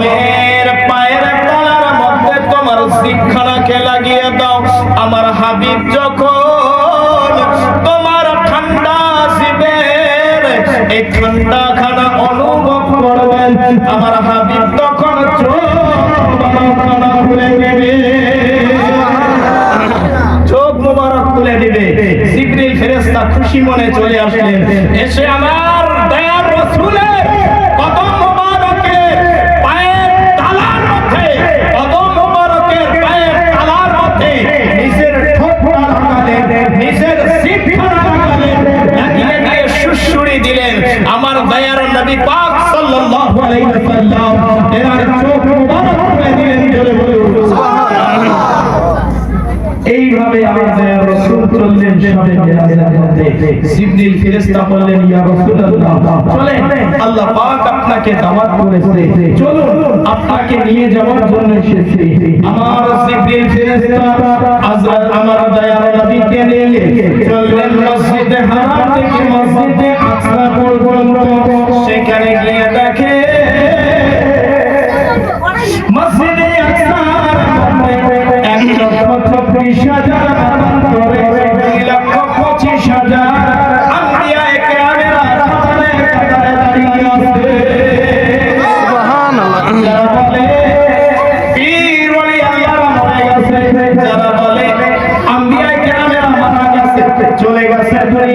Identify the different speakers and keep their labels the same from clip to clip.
Speaker 1: কদমের পায়ের তালার মধ্যে তোমার শিক্ষানাকে লাগিয়ে দাও। আমার হাবিব যখন তোমার ঠান্ডা এই ঠান্ডা খানা অনুভব করবেন, আমার হাবিব তখন চোখ মুবারক খুলে দিবে সিগ্রিল ফেরেস্তা খুশি মনে চলে আসলেন। এসে আমার নবী পাক সাল্লাল্লাহু আলাইহি ওয়াসাল্লাম এনার চোখ মোবারক খুলে দিলেন জোরে বলে উঠুন। সুবহানাল্লাহ। এইভাবে আমাদের রাসূল চললেন সবে মেরাজের মধ্যে। জিবরিল ফেরেশতা বললেন ইয়া রাসূলুল্লাহ চলেন আল্লাহ পাক আপনাকে দাওয়াত করেছে। চলুন আপনাকে নিয়ে যাওয়ার জন্য এসেছি। আমার জিবরিল ফেরেশতা হযরত আমার দয়ার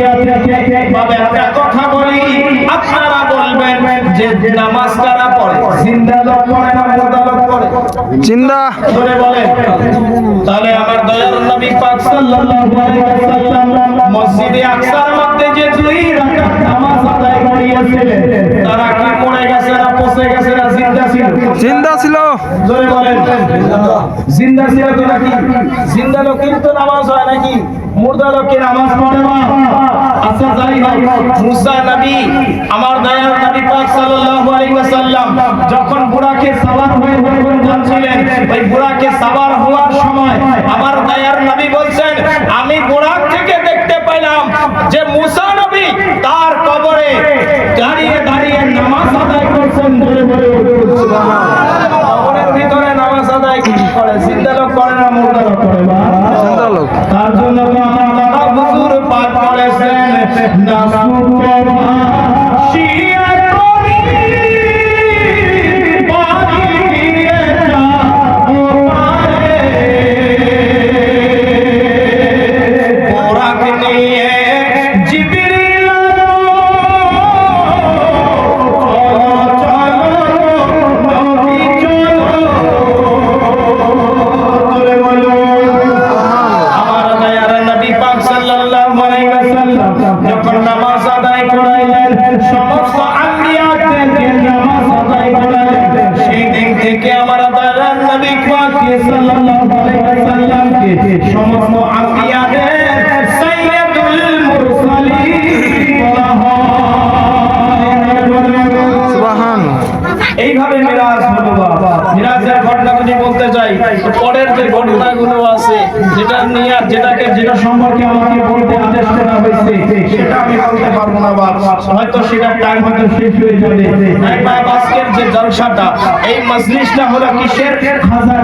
Speaker 1: গেছে দুনিয়া থেকে। তবে একটা কথা বলি, আপনারা বলবেন যে নামাজ কারা পড়ে? জিন্দা লোক পড়ে না মুর্দা লোক পড়ে?
Speaker 2: জিন্দা।
Speaker 1: ধরে বলেন। তাহলে আমার দয়ার নবী পাক সাল্লাল্লাহু আলাইহি ওয়াসাল্লাম মসজিদে আকসার মধ্যে যে দুই রাকাত নামাজ আদায় করিয়েছিলেন তারা কি পড়ে গেছে না পচে গেছে না জিন্দা ছিল?
Speaker 2: জিন্দা ছিল।
Speaker 1: বলেন। জিন্দা ছিল নাকি জিন্দা লোকের তো নামাজ হয় নাকি? মুর্দা লোকের নামাজ পড়ে না? আচ্ছা যাই হোক মুসা নবী আমার দয়ার নবী পাক সাল্লাল্লাহু আলাইহি ওয়াসাল্লাম যখন বুড়াকে সাওয়ার হয়ে হয়ে যাচ্ছিলেন ওই বুড়াকে সাওয়ার হওয়ার সময় আমার দয়ার নবী বলছেন আমি বুড়াক থেকে দেখতে পেলাম যে মুসা নবী তার কবরে দাঁড়িয়ে দাঁড়িয়ে নামাজ আদায় করছেন ধরে ধরে কবরের ভিতরে নামাজ আদায় করে জিন্দা লোক করে না মুর্দা লোক করে বা
Speaker 2: জিন্দা লোক
Speaker 1: তার জন্য তো আমার দাদা হুজুর পাক বলেছেন পাক সাল্লাল্লাহু আলাইহি ওয়াসাল্লামকে সমস্ত আম্বিয়াদের সাইয়্যিদুল মুরসালিন বলা হয়।
Speaker 2: সুবহান
Speaker 1: এইভাবে মিরাজ হলো বাবা। মিরাজের ঘটনাগুলি বলতে চাই পরের যে ঘটনাগুলো যেটা নিয়ে যেটাকে যেটা সম্পর্কে আমাকে বলতে আদেশ করা হয়েছে, সেটা আমি বলতে পারব না বা হয়তো সেটা টাইম হয়তো শেষ হয়ে যাবে। আজকের যে জলসাটা, এই মজলিসটা হলো কিসের? খাজা